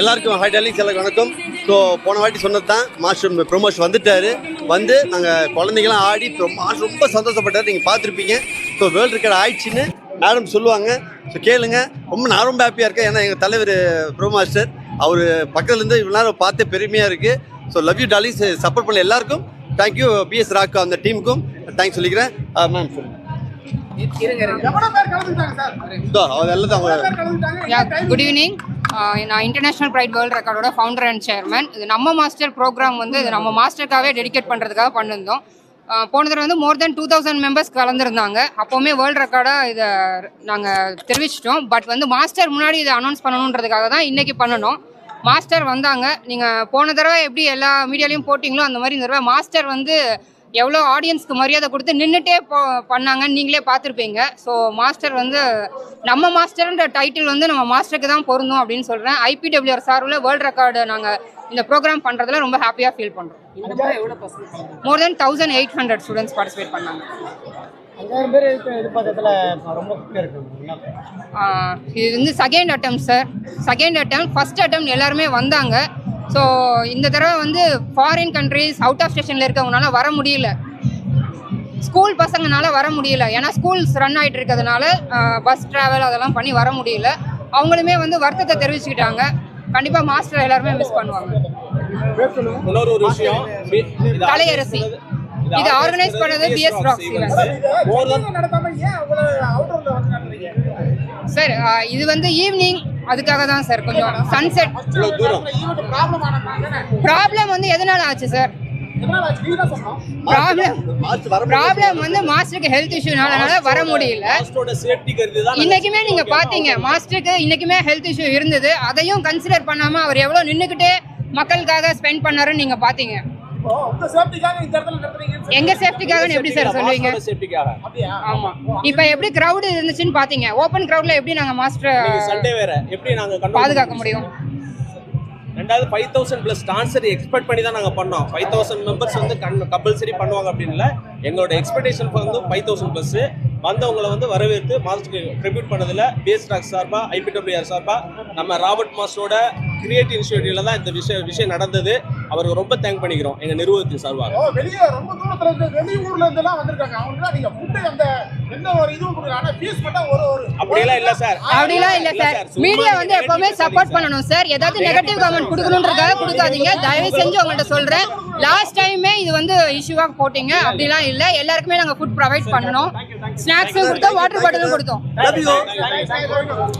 எல்லாருக்கும் high darlings எல்லாருக்கும் வணக்கம். ஸோ போன வாட்டி சொன்னது தான் மாஸ்டர் ப்ரொமோஷன் வந்துட்டாரு. வந்து நாங்கள் குழந்தைங்களாம் ஆடி மாஸ்டர் ரொம்ப சந்தோஷப்பட்டார். நீங்கள் பார்த்துருப்பீங்க. ஸோ வேர்ல்டு ரெக்கார்ட் ஆயிடுச்சுன்னு மேடம் சொல்லுவாங்க. ஸோ கேளுங்க. ரொம்ப நான் ரொம்ப ஹாப்பியாக இருக்கேன். ஏன்னா எங்கள் தலைவர் ப்ரோ மாஸ்டர் அவர் பக்கத்துலேருந்து இவ்வளோ நேரம் பார்த்து பெருமையாக இருக்குது so love you darlings support பண்ண எல்லாருக்கும். தேங்க்யூ பிஎஸ் ராக்கு அந்த டீமுக்கும் தேங்க்ஸ் சொல்லிக்கிறேன். மேம் சொல்லுங்கள் குட் ஈவினிங் நான் இன்டர்நேஷனல் ப்ரைட் வேர்ல்ட் ரெக்கார்டோட ஃபவுண்டர் அண்ட் சேர்மேன் இது நம்ம மாஸ்டர் ப்ரோக்ராம் வந்து இது நம்ம மாஸ்டருக்காகவே டெடிகேட் பண்ணுறதுக்காக பண்ணியிருந்தோம் போன தடவை வந்து more then two thousand members கலந்துருந்தாங்க. அப்போவுமே வேர்ல்டு ரெக்கார்டாக இதை நாங்கள் தெரிவிச்சிட்டோம். பட் வந்து மாஸ்டர் முன்னாடி இதை அனௌன்ஸ் பண்ணணுன்றதுக்காக தான் இன்றைக்கி பண்ணணும். மாஸ்டர் வந்தாங்க. நீங்கள் போன தடவை எப்படி எல்லா மீடியாலையும் போட்டிங்களோ அந்த மாதிரி இந்த தடவை மாஸ்டர் வந்து எவ்வளோ ஆடியன்ஸ்க்கு மரியாதை கொடுத்து நின்றுட்டே போ பண்ணாங்கன்னு நீங்களே பார்த்துருப்பீங்க. ஸோ மாஸ்டர் வந்து நம்ம மாஸ்டர்ன்ற டைட்டில் வந்து நம்ம மாஸ்டருக்கு தான் பொருந்தும் அப்படின்னு சொல்கிறேன் ஐபிடபிள்யூஆர் சார்பில் வேர்ல்டு ரெக்கார்டு நாங்கள் இந்த ப்ரோக்ராம் பண்ணுறதுல ரொம்ப ஹாப்பியாக ஃபீல் பண்ணுறோம் more than thousand eight hundred students participate பண்ணாங்க. இது வந்து second attempt sir second attempt first attempt எல்லாருமே வந்தாங்க. ஸோ இந்த தடவை வந்து ஃபாரின் கண்ட்ரீஸ் அவுட் ஆஃப் ஸ்டேஷனில் இருக்கவங்கனால வர முடியல. ஸ்கூல் பசங்கனால வர முடியல. ஏன்னா ஸ்கூல்ஸ் ரன் ஆகிட்டு இருக்கிறதுனால பஸ் ட்ராவல் அதெல்லாம் பண்ணி வர முடியல. அவங்களுமே வந்து வருத்தத்தை தெரிவிச்சுக்கிட்டாங்க. கண்டிப்பாக மாஸ்டர் எல்லாருமே மிஸ் பண்ணுவாங்க. பி- இது கலையரசி இது ஆர்கனைஸ் பண்ணது பிஎஸ் ராக் more than நடத்தாம ஏன் அவ்வளவு அவுட்டர்ல வந்து நடத்துறீங்க சார் இது வந்து ஈவினிங் அதுக்காக தான் சார் கொஞ்சம் சன்செட் ப்ராப்ளம் வந்து எதனால ஆச்சு சார் ப்ராப்ளம் வந்து மாஸ்டருக்கு ஹெல்த் இஷ்யூனால வர முடியல. இன்னைக்குமே நீங்க பாத்தீங்க மாஸ்டருக்கு இன்னைக்குமே ஹெல்த் இஷ்யூ இருந்தது. அதையும் கன்சிடர் பண்ணாம அவர் எவ்வளவு நின்னுக்கிட்டே மக்களுக்காக ஸ்பெண்ட் பண்ணாருன்னு நீங்க பாத்தீங்க. எங்க சேஃப்டிக்காக எப்படி சார் சொல்லுவீங்க? ஆமா. இப்ப எப்படி கிரவுட் இருந்துச்சுன்னு பாத்தீங்க. ஓபன் கிரவுட்ல எப்படி நாங்க மாஸ்டர் சண்டே வேற. எப்படி நாங்க பாதுகாக்க முடியும்? ரெண்டாவது five thousand plus dancer expect பண்ணி தான் நாங்கள் பண்ணோம். ஃபைவ் தௌசண்ட் மெம்பர்ஸ் வந்து கண் கம்பல்சரி பண்ணுவாங்க அப்படின்னு இல்லை. எங்களோட எக்ஸ்பெக்டேஷன் வந்து ஃபைவ் தௌசண்ட் ப்ளஸ் வந்தவங்களை வந்து வரவேற்று மாதத்துக்கு ட்ரிபியூட் பண்ணதில் பிஎஸ் டாக் சார்பா ஐபிடபிள்யூஆர் சார்பா நம்ம ராபர்ட் மாஸ்டரோட கிரியேட்டிவ் இனிஷியேட்டிவ்ல தான் இந்த விஷயம் விஷயம் நடந்தது. அவருக்கு ரொம்ப தேங்க் பண்ணிக்கிறோம் எங்கள் நிறுவனத்தின் சார்பாக. ஓ வெளியே ரொம்ப தூரத்துல இருந்து வெளியூர்ல இருந்து எல்லாம் வந்திருக்காங்க. அவங்களுக்கு நீங்க ஃபுட் அந்த எந்த ஒரு இதுவும் கொடுங்க ஆனா ஃபீஸ் மட்டும் ஒரு ஒரு அப்படியெல்லாம் இல்லை சார் அப்படிலாம் இல்ல சார் சும்மா மீடியா வந்து எப்பவுமே சப்போர்ட் சார். பண்ணணும் சார் ஏதாவது நெகட்டிவ் கமெண்ட் கொடுக்கணுன்றதுக்காக கொடுக்காதீங்க. தயவு செஞ்சு உங்கள்ட்ட சொல்றேன். லாஸ்ட் டைமே இது வந்து இஷ்யூவாக போட்டீங்க. அப்படிலாம் இல்ல. எல்லாருக்குமே நாங்க ஃபுட் ப்ரொவைட் பண்ணணும். ஸ்நாக்ஸும் கொடுத்தோம் வாட்டர் பாட்டிலும் கொடுத்தோம்.